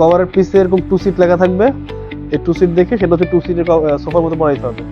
কভারের পিছে এরকম two seat লেখা থাকবে। এই টু সিট দেখে সেটা হচ্ছে টু সিটের সোফার মতো বানাইতে হবে।